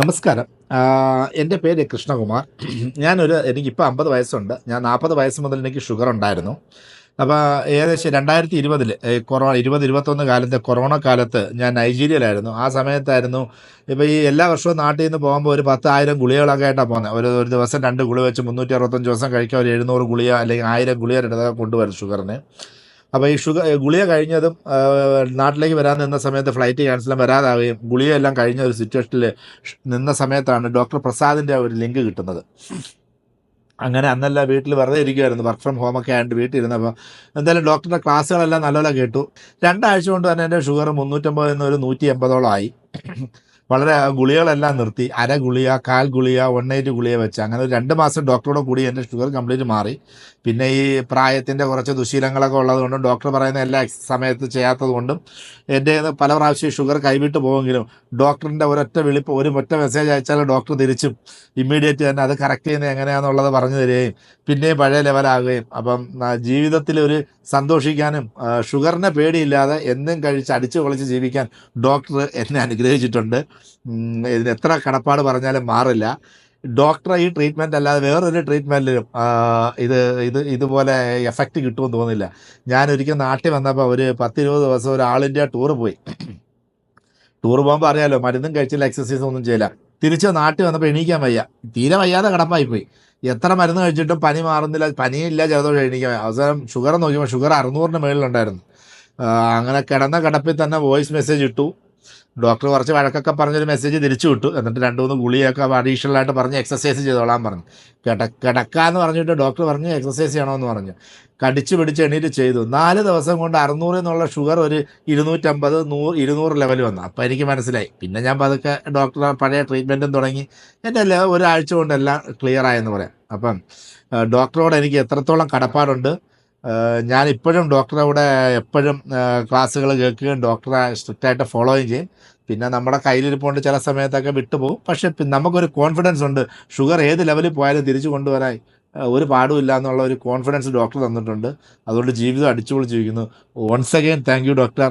നമസ്കാരം. എന്റെ പേര് കൃഷ്ണകുമാർ. ഞാനൊരു എനിക്കിപ്പോൾ അമ്പത് വയസ്സുണ്ട്. ഞാൻ നാൽപ്പത് വയസ്സ് മുതൽ എനിക്ക് ഷുഗർ ഉണ്ടായിരുന്നു അപ്പോൾ ഏകദേശം രണ്ടായിരത്തി ഇരുപതിൽ കൊറോണ ഇരുപത് ഇരുപത്തൊന്ന് കാലത്തെ കൊറോണ കാലത്ത് ഞാൻ നൈജീരിയയിലായിരുന്നു. ആ സമയത്തായിരുന്നു ഇപ്പോൾ ഈ എല്ലാ വർഷവും നാട്ടിൽ നിന്ന് പോകുമ്പോൾ ഒരു പത്തായിരം ഗുളികകളൊക്കെ ആയിട്ടാണ് പോകുന്നത് ഒരു ഒരു ദിവസം രണ്ട് ഗുളിക വെച്ച് മുന്നൂറ്റി അറുപത്തഞ്ച് ദിവസം കഴിക്കാൻ ഒരു എഴുന്നൂറ് ഗുളിക അല്ലെങ്കിൽ ആയിരം ഗുളിക ഇടതൊക്കെ കൊണ്ടുവരും ഷുഗറിന്. അപ്പോൾ ഈ ഷുഗർ ഗുളിക കഴിഞ്ഞതും നാട്ടിലേക്ക് വരാൻ നിന്ന സമയത്ത് ഫ്ലൈറ്റ് ക്യാൻസലും വരാതാവുകയും ഗുളികയെല്ലാം കഴിഞ്ഞ ഒരു സിറ്റുവേഷനിൽ നിന്ന സമയത്താണ് ഡോക്ടർ പ്രസാദിന്റെ ഒരു ലിങ്ക് കിട്ടുന്നത്. അങ്ങനെ അന്നല്ല വീട്ടിൽ വെറുതെ ഇരിക്കുമായിരുന്നു വർക്ക് ഫ്രം ഹോം ഒക്കെ ആയിട്ട് വീട്ടിൽ ഇരുന്നപ്പോൾ എന്തായാലും ഡോക്ടറുടെ ക്ലാസ്സുകളെല്ലാം നല്ലപോലെ കേട്ടു. രണ്ടാഴ്ച കൊണ്ട് തന്നെ എന്റെ ഷുഗർ മുന്നൂറ്റമ്പതിൽ നിന്ന് ഒരു നൂറ്റി എൺപതോളം ആയി. വളരെ ഗുളികകളെല്ലാം നിർത്തി അര ഗുളിക കാൽ ഗുളിക വൺ എയ്റ്റ് ഗുളിക വെച്ച് അങ്ങനെ ഒരു രണ്ട് മാസം ഡോക്ടറോട് കൂടി എന്റെ ഷുഗർ കംപ്ലീറ്റ് മാറി. പിന്നെ ഈ പ്രായത്തിന്റെ കുറച്ച് ദുശീലങ്ങളൊക്കെ ഉള്ളതുകൊണ്ടും ഡോക്ടർ പറയുന്ന എല്ലാ സമയത്ത് ചെയ്യാത്തത് കൊണ്ടും എന്റെ പല പ്രാവശ്യം ഷുഗർ കൈവിട്ട് പോകുമെങ്കിലും ഡോക്ടറിന്റെ ഒരൊറ്റ വിളിപ്പ് ഒരു ഒറ്റ മെസ്സേജ് അയച്ചാൽ ഡോക്ടർ തിരിച്ചും ഇമ്മീഡിയറ്റ് തന്നെ അത് കറക്റ്റ് ചെയ്യുന്നത് എങ്ങനെയാണെന്നുള്ളത് പറഞ്ഞു തരികയും പിന്നെയും പഴയ ലെവലാകുകയും അപ്പം ജീവിതത്തിൽ ഒരു സന്തോഷിക്കാനും ഷുഗറിനെ പേടിയില്ലാതെ എന്നും കഴിച്ച് അടിച്ചു പൊളിച്ച് ജീവിക്കാൻ ഡോക്ടർ എന്നെ അനുഗ്രഹിച്ചിട്ടുണ്ട്. ഇതിന് എത്ര കടപ്പാട് പറഞ്ഞാലും മാറില്ല. ഡോക്ടർ ഈ ട്രീറ്റ്മെന്റ് അല്ലാതെ വേറൊരു ട്രീറ്റ്മെന്റിലും ഇത് ഇത് ഇതുപോലെ എഫക്റ്റ് കിട്ടുമെന്ന് തോന്നുന്നില്ല. ഞാൻ നാട്ടിൽ വന്നപ്പോൾ ഒരു പത്തിരുപത് ദിവസം ഒരു ആൾ ഇന്ത്യ ടൂർ പോയി. ടൂർ പോകുമ്പോൾ അറിയാമല്ലോ മരുന്നും കഴിച്ചില്ല എക്സസൈസും ഒന്നും ചെയ്യില്ല. തിരിച്ച് നാട്ടിൽ വന്നപ്പോൾ എണീക്കാൻ വയ്യ. തീരെ വയ്യാതെ കിടപ്പായി പോയി. എത്ര മരുന്ന് കഴിച്ചിട്ടും പനി മാറുന്നില്ല പനിയില്ല ജലദോഷം എണീക്കാൻ. അവസാനം ഷുഗർ നോക്കിയപ്പോൾ ഷുഗർ അറുന്നൂറിന് മേളിലുണ്ടായിരുന്നു. ആ, അങ്ങനെ കിടന്ന കിടപ്പിൽ തന്നെ വോയിസ് മെസ്സേജ് ഇട്ടു. ഡോക്ടർ കുറച്ച് വഴക്കൊക്കെ പറഞ്ഞൊരു മെസ്സേജ് തിരിച്ചു വിട്ടു. എന്നിട്ട് രണ്ട് മൂന്ന് ഗുളിയൊക്കെ അഡീഷണൽ ആയിട്ട് പറഞ്ഞ് എക്സസൈസ് ചെയ്തോളാൻ പറഞ്ഞു. കിട കിടക്കാന്ന് പറഞ്ഞിട്ട് ഡോക്ടർ പറഞ്ഞു എക്സസൈസ് ചെയ്യണമെന്ന് പറഞ്ഞു. കടിച്ചു പിടിച്ച് എണീറ്റ് ചെയ്തു. നാല് ദിവസം കൊണ്ട് അറുന്നൂറ് എന്നുള്ള ഷുഗർ ഒരു ഇരുന്നൂറ്റമ്പത് നൂറ് ഇരുന്നൂറ് ലെവൽ വന്നു. അപ്പോൾ എനിക്ക് മനസ്സിലായി. പിന്നെ ഞാൻ പതുക്കെ ഡോക്ടർ പഴയ ട്രീറ്റ്മെന്റും തുടങ്ങി. എന്റെ എല്ലാ ഒരാഴ്ച കൊണ്ടെല്ലാം ക്ലിയർ ആയെന്ന് പറയാം. അപ്പം ഡോക്ടറോട് എനിക്ക് എത്രത്തോളം കടപ്പാടുണ്ട്? ഞാൻ ഇപ്പോഴും ഡോക്ടറെ കൂടെ എപ്പോഴും ക്ലാസ്സുകൾ കേൾക്കുകയും ഡോക്ടറെ സ്ട്രിക്റ്റായിട്ട് ഫോളോയും ചെയ്യും. പിന്നെ നമ്മുടെ കയ്യിലിരിപ്പോണ്ട് ചില സമയത്തൊക്കെ വിട്ടുപോകും. പക്ഷെ നമുക്കൊരു കോൺഫിഡൻസ് ഉണ്ട്. ഷുഗർ ഏത് ലെവലിൽ പോയാലും തിരിച്ചു കൊണ്ടുവരാൻ ഒരു പാടുമില്ല എന്നുള്ള ഒരു കോൺഫിഡൻസ് ഡോക്ടർ തന്നിട്ടുണ്ട്. അതുകൊണ്ട് ജീവിതം അടിച്ചുപൊളിച്ചിരിക്കുന്നു. Once again thank you doctor